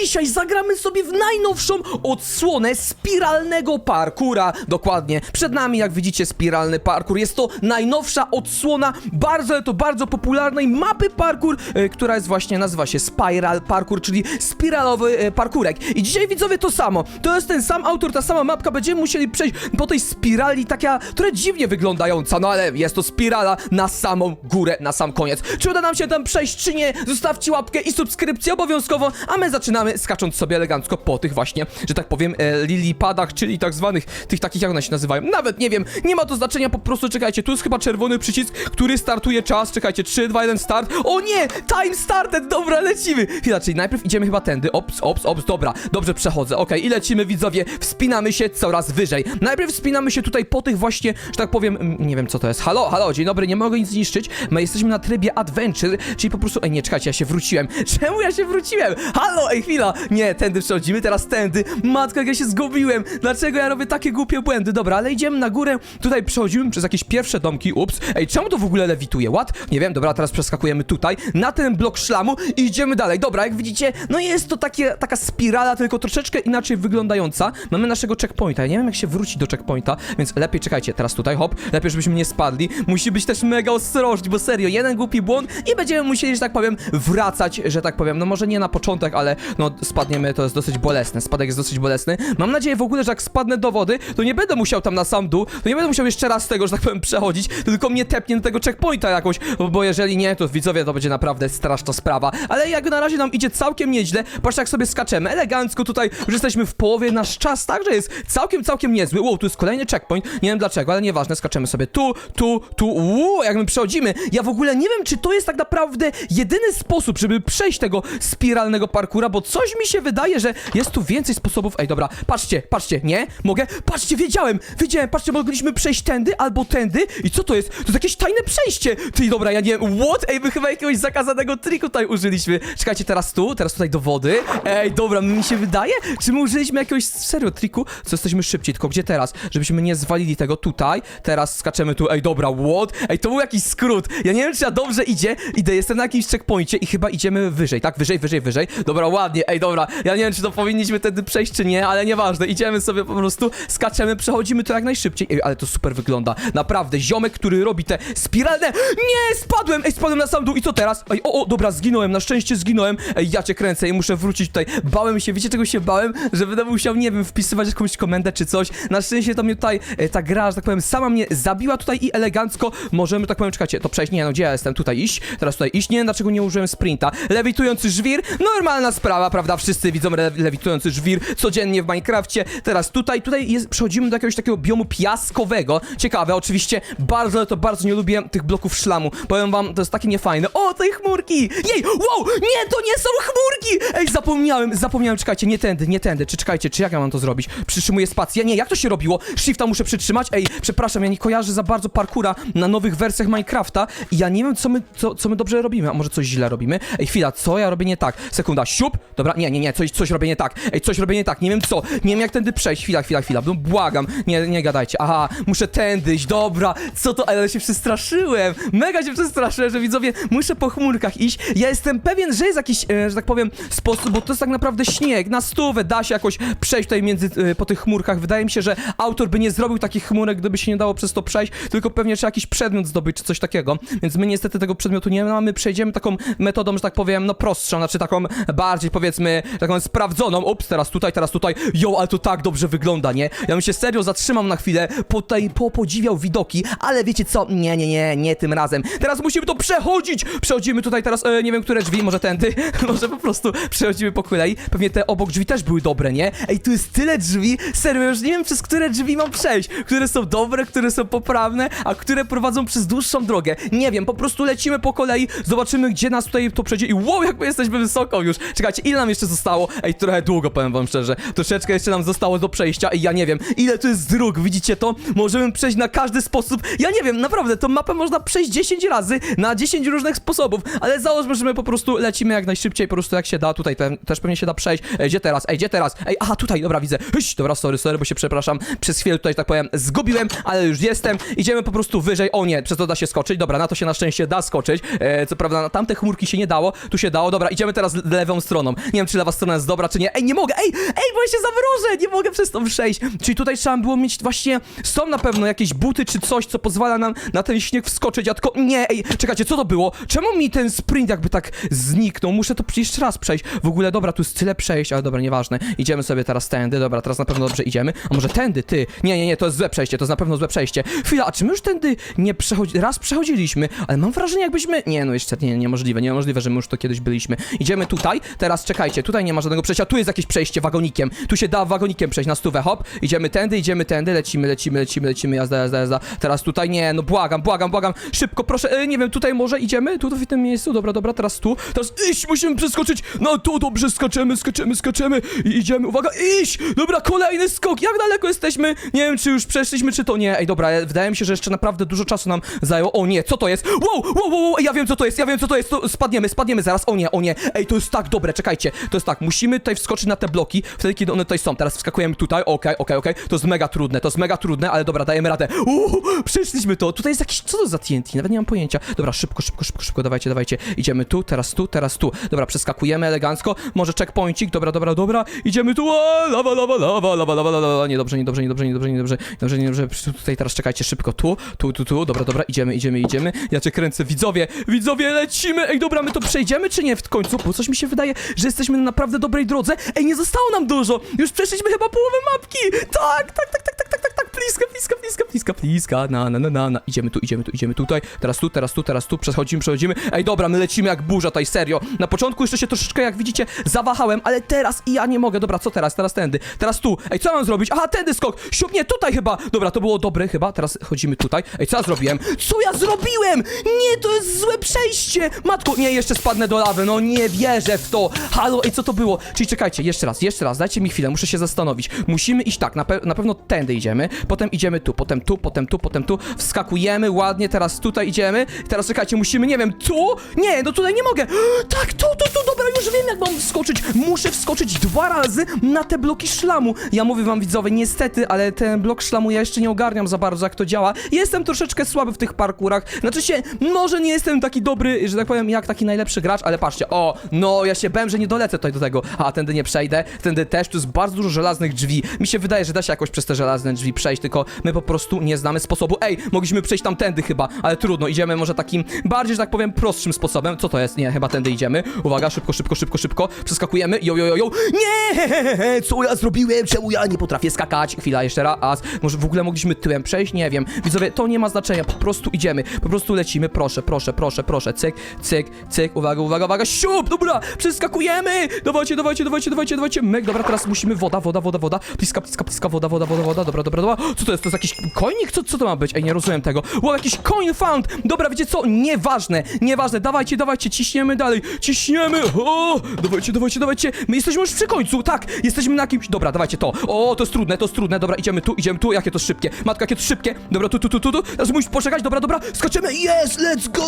dzisiaj zagramy sobie w najnowszą odsłonę spiralnego parkura. Dokładnie, przed nami, jak widzicie, spiralny parkur. Jest to najnowsza odsłona bardzo, ale to bardzo popularnej mapy parkur, e, która jest właśnie, nazywa się Spiral Parkour, czyli spiralowy e, parkurek. I dzisiaj, widzowie, to samo. To jest ten sam autor, ta sama mapka. Będziemy musieli przejść po tej spirali, taka, która dziwnie wyglądająca, no ale jest to spirala na samą górę, na sam koniec. Czy uda nam się tam przejść, czy nie? Zostawcie łapkę i subskrypcję obowiązkowo, a my zaczynamy skacząc sobie elegancko po tych właśnie, że tak powiem, e, lilipadach, czyli tak zwanych, tych takich, jak one się nazywają. Nawet nie wiem, nie ma to znaczenia, po prostu czekajcie, tu jest chyba czerwony przycisk, który startuje czas, czekajcie, 3, 2, 1, start. O nie, time started, dobra, lecimy. Chwila, czyli najpierw idziemy chyba tędy, ops, ops, ops, dobra, dobrze przechodzę, okej, i lecimy, widzowie, wspinamy się coraz wyżej. Najpierw wspinamy się tutaj po tych właśnie, że tak powiem, nie wiem co to jest, halo, halo, dzień dobry, nie mogę nic zniszczyć, my jesteśmy na trybie adventure, czyli po prostu, ej, nie, czekajcie, ja się wróciłem, czemu ja się wróciłem? Halo, ej, nie, tędy przechodzimy, teraz tędy, matko, jak ja się zgubiłem, dlaczego ja robię takie głupie błędy, dobra, ale idziemy na górę, tutaj przechodzimy przez jakieś pierwsze domki, ups, ej, czemu to w ogóle lewituje, what? Nie wiem, dobra, teraz przeskakujemy tutaj, na ten blok szlamu i idziemy dalej, dobra, jak widzicie, no jest to takie, taka spirala, tylko troszeczkę inaczej wyglądająca, mamy naszego checkpointa, ja nie wiem jak się wrócić do checkpointa, więc lepiej czekajcie, teraz tutaj, hop, lepiej żebyśmy nie spadli, musi być też mega ostrożni, bo serio, jeden głupi błąd i będziemy musieli, że tak powiem, wracać, że tak powiem, no może nie na początek, ale no spadniemy, to jest dosyć bolesne, spadek jest dosyć bolesny, mam nadzieję w ogóle, że jak spadnę do wody, to nie będę musiał tam na sam dół, to nie będę musiał jeszcze raz tego, że tak powiem, przechodzić, tylko mnie tepnie do tego checkpointa jakoś, bo- jeżeli nie, to widzowie, to będzie naprawdę straszna sprawa, ale jak na razie nam idzie całkiem nieźle, patrzcie jak sobie skaczemy, elegancko tutaj, już jesteśmy w połowie, nasz czas także jest całkiem, całkiem niezły, wow, tu jest kolejny checkpoint, nie wiem dlaczego, ale nieważne, skaczemy sobie tu, tu, tu, uuu, jak my przechodzimy, ja w ogóle nie wiem, czy to jest tak naprawdę jedyny sposób, żeby przejść tego spiralnego parkura, bo coś mi się wydaje, że jest tu więcej sposobów, ej, dobra, patrzcie, patrzcie, nie, mogę, patrzcie, wiedziałem, wiedziałem, patrzcie, mogliśmy przejść tędy albo tędy. I co to jest, to jest jakieś tajne przejście, ty, dobra, ja nie wiem, what, ej, my chyba jakiegoś zakazanego triku tutaj użyliśmy, czekajcie, teraz tu, teraz tutaj do wody, ej, dobra, mi się wydaje, czy my użyliśmy jakiegoś serio triku, co jesteśmy szybciej, tylko gdzie teraz, żebyśmy nie zwalili tego tutaj, teraz skaczemy tu, ej, dobra, what, ej, to był jakiś skrót, ja nie wiem, czy ja dobrze idzie, idę, jestem na jakimś checkpoincie i chyba idziemy wyżej, tak, wyżej, wyżej, wyżej, dobra, ładnie, ej, dobra, ja nie wiem, czy to powinniśmy wtedy przejść, czy nie, ale nieważne, idziemy sobie po prostu, skaczemy, przechodzimy to jak najszybciej, ej, ale to super wygląda, naprawdę, ziomek, który robi te spiralne, nie, spadłem, ej, spadłem na sam dół i co teraz, ej, o, o, dobra, zginąłem, na szczęście zginąłem, ej, ja cię kręcę i muszę wrócić tutaj, bałem się, wiecie czego się bałem, że będę musiał, nie wiem, wpisywać jakąś komendę czy coś, na szczęście to mnie tutaj, e, ta gra, że tak powiem, sama mnie zabiła tutaj i elegancko. Możemy, tak powiem, czekajcie, to przejść, nie no, gdzie ja jestem, tutaj iść, teraz tutaj iść, nie dlaczego nie użyłem sprinta, lewitujący żwir, normalna sprawa, prawda, wszyscy widzą le lewitujący żwir codziennie w Minecrafcie, teraz tutaj, tutaj jest, przechodzimy do jakiegoś takiego biomu piaskowego, ciekawe, oczywiście, bardzo, ale to bardzo nie lubię tych bloków szlamu, powiem wam, to jest takie niefajne, o, tej chmurki, jej, wow, nie, to nie są chmurki, ej, zapomniałem, zapomniałem, czekajcie, nie tędy, nie tędy, czy czekajcie, czy jak ja mam to zrobić, przytrzymuję spację, nie, jak to się robiło, shifta muszę przytrzymać, ej, przepraszam, ja nie kojarzę za bardzo parkura na nowych wersjach Minecrafta i ja nie wiem, co my, co, co my dobrze robimy, a może coś źle robimy, ej, chwila, co ja robię nie tak, sekunda, siup, dobra, nie, nie, nie, coś, coś robię nie tak, ej, coś robię nie tak, nie wiem co, nie wiem jak tędy przejść, chwila, chwila, chwila, no błagam, nie, nie gadajcie, aha, muszę tędy iść, dobra, co to, ale się przestraszyłem, mega się przestraszyłem, że widzowie, muszę po chmurkach iść, ja jestem pewien, że jest jakiś, e, że tak powiem, sposób, bo to jest tak naprawdę śnieg, na stówę da się jakoś przejść tutaj między, e, po tych chmurkach, wydaje mi się, że autor by nie zrobił takich chmurek, gdyby się nie dało przez to przejść, tylko pewnie trzeba jakiś przedmiot zdobyć, czy coś takiego, więc my niestety tego przedmiotu nie mamy, przejdziemy taką metodą, że tak powiem, no prostszą, znaczy taką bardziej, powiedzmy, taką sprawdzoną, ups, teraz tutaj, teraz tutaj, jo, ale to tak dobrze wygląda, nie? Ja bym się serio zatrzymał na chwilę, po tutaj popodziwiał widoki, ale wiecie co, nie, nie, nie, nie tym razem, teraz musimy to przechodzić, przechodzimy tutaj teraz, e, nie wiem, które drzwi, może tędy, może po prostu przechodzimy po kolei, pewnie te obok drzwi też były dobre, nie? Ej, tu jest tyle drzwi, serio, już nie wiem, przez które drzwi mam przejść, które są dobre, które są poprawne, a które prowadzą przez dłuższą drogę, nie wiem, po prostu lecimy po kolei, zobaczymy, gdzie nas tutaj to przejdzie i wow, jak my jesteśmy wysoko już, czekajcie, ile nam jeszcze zostało? Ej, trochę długo, powiem wam szczerze, troszeczkę jeszcze nam zostało do przejścia i ja nie wiem, ile tu jest dróg, widzicie to? Możemy przejść na każdy sposób, ja nie wiem, naprawdę, tą mapę można przejść 10 razy, na 10 różnych sposobów, ale załóżmy, że my po prostu lecimy jak najszybciej, po prostu jak się da, tutaj te, też pewnie się da przejść, ej, gdzie teraz, ej, gdzie teraz, ej, aha, tutaj, dobra, widzę, Hyś, dobra, sorry, sorry, bo się przepraszam, przez chwilę tutaj, tak powiem, zgubiłem, ale już jestem, idziemy po prostu wyżej, o nie, przez to da się skoczyć, dobra, na to się na szczęście da skoczyć, e, co prawda na tamte chmurki się nie dało, tu się dało, dobra, idziemy teraz lewą stroną, Nie wiem, czy lewa strona jest dobra, czy nie. Ej, nie mogę, ej, ej, bo ja się zamrożę, nie mogę przez to przejść. Czyli tutaj trzeba było mieć właśnie, są na pewno jakieś buty czy coś, co pozwala nam na ten śnieg wskoczyć, a tylko, nie, ej, czekajcie, co to było? Czemu mi ten sprint jakby tak zniknął? Muszę to jeszcze raz przejść. W ogóle, dobra, tu jest tyle przejść, ale dobra, nieważne. Idziemy sobie teraz tędy, dobra, teraz na pewno dobrze idziemy. A może tędy, ty? Nie, nie, nie, to jest złe przejście, to jest na pewno złe przejście. Chwila, a czy my już tędy nie przechodzi... Raz przechodziliśmy, ale mam wrażenie jakbyśmy... Nie, no jeszcze nie, niemożliwe, niemożliwe, że my już to kiedyś byliśmy. Idziemy tutaj, teraz czekajcie, tutaj nie ma żadnego przejścia, tu jest jakieś przejście wagonikiem. Tu się da wagonikiem przejść na stówę, hop. Idziemy tędy, idziemy tędy, lecimy, lecimy, lecimy, lecimy, jazda, jazda, jazda. Teraz tutaj, nie, no błagam, błagam, błagam, szybko, proszę, e, nie wiem, tutaj może idziemy? Tu, w tym miejscu, dobra, dobra, teraz tu. Teraz iść, musimy przeskoczyć, no tu, dobrze, skaczemy, skaczemy, skaczemy i idziemy, uwaga, iść! Dobra, kolejny skok, jak daleko jesteśmy? Nie wiem, czy już przeszliśmy, czy to nie. Ej, dobra, e, wydaje mi się, że jeszcze naprawdę dużo czasu nam zajęło. O nie, co to jest? Wow, wow, wow, wow, ja wiem, co to jest, ja wiem, co to jest, to spadniemy, spadniemy zaraz, o nie, o nie. Ej, to jest tak dobre, czekajcie, to jest tak, musimy tutaj wskoczyć na te bloki, wtedy, kiedy one tutaj są. Teraz wskakujemy tutaj, okej, okej, okej, to jest mega trudne, to jest mega trudne, ale dobra, dajemy radę. Uuu, przeszliśmy to, tutaj jest jakiś, co to za TNT, nawet nie mam pojęcia. Dobra, szybko, szybko, szybko, szybko, dawajcie, dawajcie, idziemy tu, teraz tu, teraz tu. Dobra, przeskakujemy elegancko, może checkpointik, dobra, dobra, dobra, idziemy tu, o, lawa, lawa, lawa, lawa, lawa, lawa, lawa, niedobrze, niedobrze, niedobrze, niedobrze, niedobrze, niedobrze, niedobrze, tutaj teraz czekajcie, szybko, tu, tu, tu, tu, dobra, dobra, idziemy, idziemy, idziemy, ja cię kręcę, widzowie, widzowie, lecimy, ej, dobra, my to przejdziemy, czy nie w końcu, bo coś mi się wydaje, że jesteśmy na naprawdę dobrej drodze, ej, nie zostało nam dużo, już przeszliśmy chyba połowę mapki, tak, tak, tak, tak, tak, tak, bliska, bliska, bliska, bliska, bliska, na, na, na, na, na, idziemy tu, idziemy tu, idziemy tutaj, teraz tu, teraz tu, teraz tu, przechodzimy, przechodzimy, ej, dobra, my lecimy jak burza tutaj, serio, na początku jeszcze się troszeczkę, jak widzicie, zawahałem, ale teraz i ja nie mogę, dobra, co teraz, teraz tędy, teraz tu, ej, co mam zrobić, aha, tędy skok, siup, nie, tutaj chyba, dobra, to było dobre chyba, teraz chodzimy tutaj, ej, co ja zrobiłem, co ja zrobiłem, nie, to jest złe przejście, matko, nie, jeszcze spadnę do lawy, no nie wierzę w to, halo, ej, co to było, czyli czekajcie, jeszcze raz, jeszcze raz, dajcie mi chwilę, muszę się zastanowić, musimy iść tak, na, pe na pewno tędy idziemy, potem idziemy tu, potem tu, potem tu, potem tu, wskakujemy ładnie, teraz tutaj idziemy, teraz czekajcie, musimy, nie wiem, tu, nie, no tutaj nie mogę, tak, tu, tu, tu, dobra, już wiem jak mam wskoczyć, muszę wskoczyć dwa razy na te bloki szlamu, ja mówię wam widzowie, niestety, ale ten blok szlamu ja jeszcze nie ogarniam za bardzo jak to działa, jestem troszeczkę słaby w tych parkurach, znaczy się, może nie jestem taki dobry, że tak powiem, jak taki najlepszy gracz, ale patrzcie, o, no, ja się bałem, że nie dolecę tutaj do tego, a, tędy nie przejdę, tędy też, tu jest bardzo dużo żelaznych drzwi, mi się wydaje, że da się jakoś przez te żelazne drzwi przejść, tylko my po prostu nie znamy sposobu, ej, mogliśmy przejść tamtędy chyba, ale trudno, idziemy może takim bardziej, że tak powiem, prostszym sposobem, co to jest, nie, chyba tędy idziemy, uwaga, szybko, szybko, szybko, szybko, przeskakujemy, jo, jo, jo, jo, nie, co ja zrobiłem, czemu ja nie potrafię skakać, chwila, jeszcze raz, może w ogóle mogliśmy tyłem przejść, nie wiem, widzowie, to nie ma znaczenia, po prostu idziemy, po prostu lecimy, proszę, proszę, proszę, proszę, cyk, cyk, cyk, uwaga, uwaga, uwaga, siup, dobra, przeskakujemy, dawajcie, dawajcie, dawajcie, dawajcie, dawajcie, myk, dobra, teraz musimy. Woda, woda, woda, woda, woda, woda, woda, woda, dobra, dobra, dobra, co to jest, to jest jakiś konik, co, co to ma być, ej, nie rozumiem tego, wow, jakiś coin found, dobra, wiecie co, nieważne, nieważne, dawajcie, dawajcie, ciśniemy dalej, ciśniemy, o, dawajcie, dawajcie, dawajcie, my jesteśmy już przy końcu, tak, jesteśmy na kimś, dobra, dawajcie to, o, to jest trudne, to jest trudne, dobra, idziemy tu, idziemy tu, jakie to szybkie, matko, jakie to szybkie, dobra, tu, tu, tu, tu, teraz musisz poczekać, dobra, dobra, skaczemy, yes, let's go,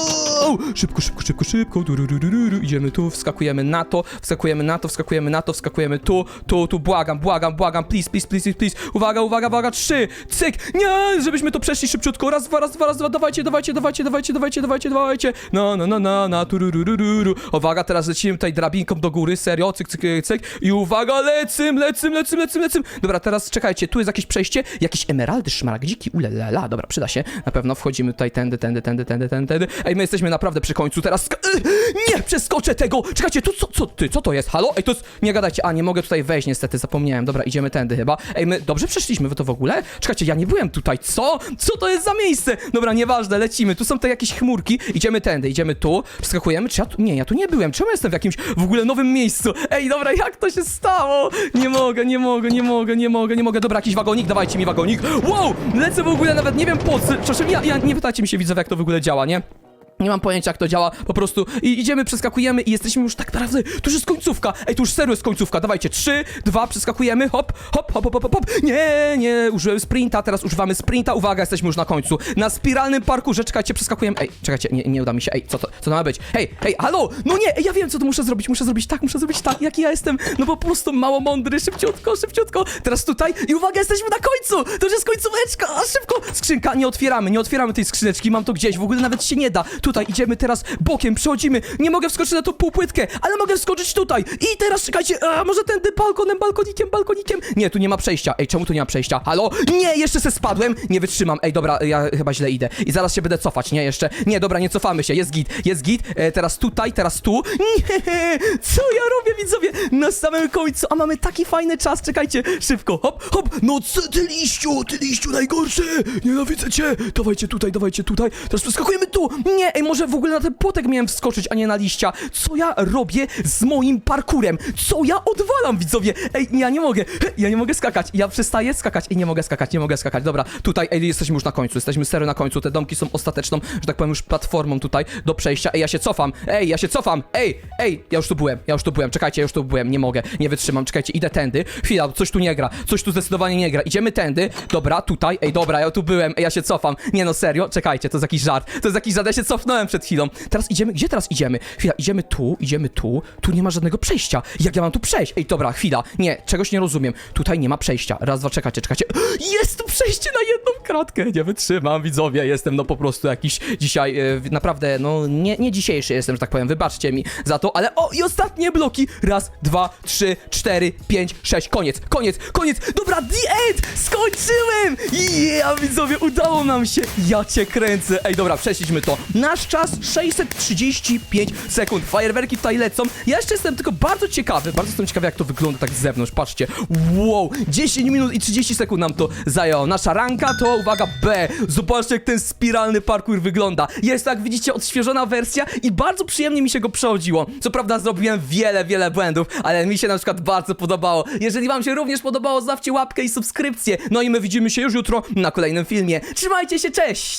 szybko, szybko, szybko, szybko, du, du, du, du, du. idziemy tu, wskakujemy na to, wskakujemy na to, wskakujemy na to, wskakujemy tu, tu, tu, błagam, błagam, błagam, please, please, please, please, uwaga, uwaga, uwaga, trzy, cyk, nie, żebyśmy to przeszli szybciutko, raz, dwa, raz, dwa, raz, dwa, dawajcie, dawajcie, dawajcie, dawajcie, dawajcie, dawajcie, dawajcie, no, no, no, no, no, tu, ru, ru, ru, ru, ru. uwaga, teraz lecimy tutaj drabinką do góry, serio, cyk, cyk, cyk, i uwaga, lecym, lecym, lecym, lecym, lecym, dobra, teraz czekajcie, tu jest jakieś przejście, jakieś emeraldy, szmaragdziki, ulelala, dobra, przyda się, na pewno wchodzimy tutaj tędy, tędy, tędy, tędy, tędy, tędy, ej, my jesteśmy naprawdę przy końcu, teraz, y, nie, przeskoczę tego, czekajcie, tu, co, co, ty, co to jest, halo, ej, to jest, nie gadajcie, a, nie mogę tutaj wejść, niestety, zapomniałem, dobra, idziemy tędy chyba, ej, my, dobrze przeszliśmy wy to w ogóle, czekajcie, ja nie byłem tutaj, co, co to jest za miejsce, dobra, nieważne, lecimy, tu są te jakieś chmurki, idziemy tędy, idziemy tu, przeskakujemy, czy ja tu, nie, ja tu nie byłem, czemu jestem w jakimś w ogóle nowym miejscu, ej, dobra, jak to się stało, nie mogę, nie mogę, nie mogę, nie mogę, nie mogę, dobra, jakiś wagonik, dawajcie mi wagonik, wow, lecę w ogóle, nawet nie wiem po co, przepraszam, ja, ja, nie pytajcie mi się, widzę, jak to w ogóle działa, nie? Nie mam pojęcia, jak to działa, po prostu i idziemy, przeskakujemy i jesteśmy już tak naprawdę, to już jest końcówka, ej, tu już serio jest końcówka, dawajcie, trzy, dwa, przeskakujemy, hop, hop, hop, hop, hop, hop, nie, nie, użyłem sprinta, teraz używamy sprinta, uwaga, jesteśmy już na końcu, na spiralnym parkurze, czekajcie, przeskakujemy, ej, czekajcie, nie, nie uda mi się, ej, co to, co to ma być, hej, hej, halo, no nie, ej, ja wiem, co to muszę zrobić, muszę zrobić tak, muszę zrobić tak, jaki ja jestem, no po prostu mało mądry, szybciutko, szybciutko, teraz tutaj i uwaga, jesteśmy na końcu, to już jest końcóweczka, a szybko, skrzynka, nie otwieramy, nie otwieramy tej skrzyneczki, mam to gdzieś, w ogóle nawet się nie da, tu tutaj idziemy teraz bokiem, przechodzimy. Nie mogę wskoczyć na tą półpłytkę, ale mogę wskoczyć tutaj. I teraz czekajcie, a może tędy balkonem, balkonikiem, balkonikiem. Nie, tu nie ma przejścia. Ej, czemu tu nie ma przejścia? Halo? Nie, jeszcze se spadłem. Nie wytrzymam. Ej, dobra, ja chyba źle idę. I zaraz się będę cofać, nie, jeszcze. Nie, dobra, nie cofamy się. Jest git, jest git. E, teraz tutaj, teraz tu. Nie, co ja robię, widzowie? Na samym końcu, a mamy taki fajny czas. Czekajcie, szybko, hop, hop. No co ty liściu, ty liściu najgorszy. Nienawidzę cię. Dawajcie tutaj, dawajcie tutaj. Teraz przeskakujemy tu. Nie, ej, może w ogóle na ten płotek miałem wskoczyć, a nie na liścia. Co ja robię z moim parkurem? Co ja odwalam, widzowie? Ej, ja nie mogę, ja nie mogę skakać. Ja przestaję skakać i nie mogę skakać, nie mogę skakać. Dobra, tutaj, ej, jesteśmy już na końcu, jesteśmy serio na końcu. Te domki są ostateczną, że tak powiem, już platformą tutaj do przejścia. Ej, ja się cofam, ej, ja się cofam, ej, ej, ja już tu byłem, ja już tu byłem, czekajcie, ja już tu byłem, nie mogę, nie wytrzymam, czekajcie, idę tędy. Chwila, coś tu nie gra, coś tu zdecydowanie nie gra. Idziemy tędy, dobra, tutaj, ej, dobra, ja tu byłem, ej, ja się cofam. Nie no, serio, czekajcie, to jest jakiś żart, to jest jakiś żart, ja się cofnąłem przed chwilą. Teraz idziemy, gdzie teraz idziemy? Chwila, idziemy tu, idziemy tu, tu nie ma żadnego przejścia. Jak ja mam tu przejść? Ej, dobra, chwila, nie, czegoś nie rozumiem. Tutaj nie ma przejścia. Raz, dwa, czekajcie, czekajcie. Jest tu przejście na jedną kratkę, nie wytrzymam, widzowie, jestem no po prostu jakiś dzisiaj, e, naprawdę, no nie, nie dzisiejszy jestem, że tak powiem, wybaczcie mi za to, ale o, i ostatnie bloki. Raz, dwa, trzy, cztery, pięć, sześć, koniec, koniec, koniec. Dobra, the end! Skończyłem! Yeah, widzowie, udało nam się. Ja cię kręcę. Ej, dobra, przeszliśmy to. Czas 635 sekund. Fajerwerki tutaj lecą. Ja jeszcze jestem tylko bardzo ciekawy, bardzo jestem ciekawy, jak to wygląda tak z zewnątrz. Patrzcie. Wow, 10 minut i 30 sekund nam to zajęło. Nasza ranka to, uwaga, B. Zobaczcie, jak ten spiralny parkour wygląda. Jest, jak widzicie, odświeżona wersja i bardzo przyjemnie mi się go przechodziło. Co prawda zrobiłem wiele, wiele błędów, ale mi się na przykład bardzo podobało. Jeżeli wam się również podobało, zostawcie łapkę i subskrypcję. No i my widzimy się już jutro na kolejnym filmie. Trzymajcie się, cześć!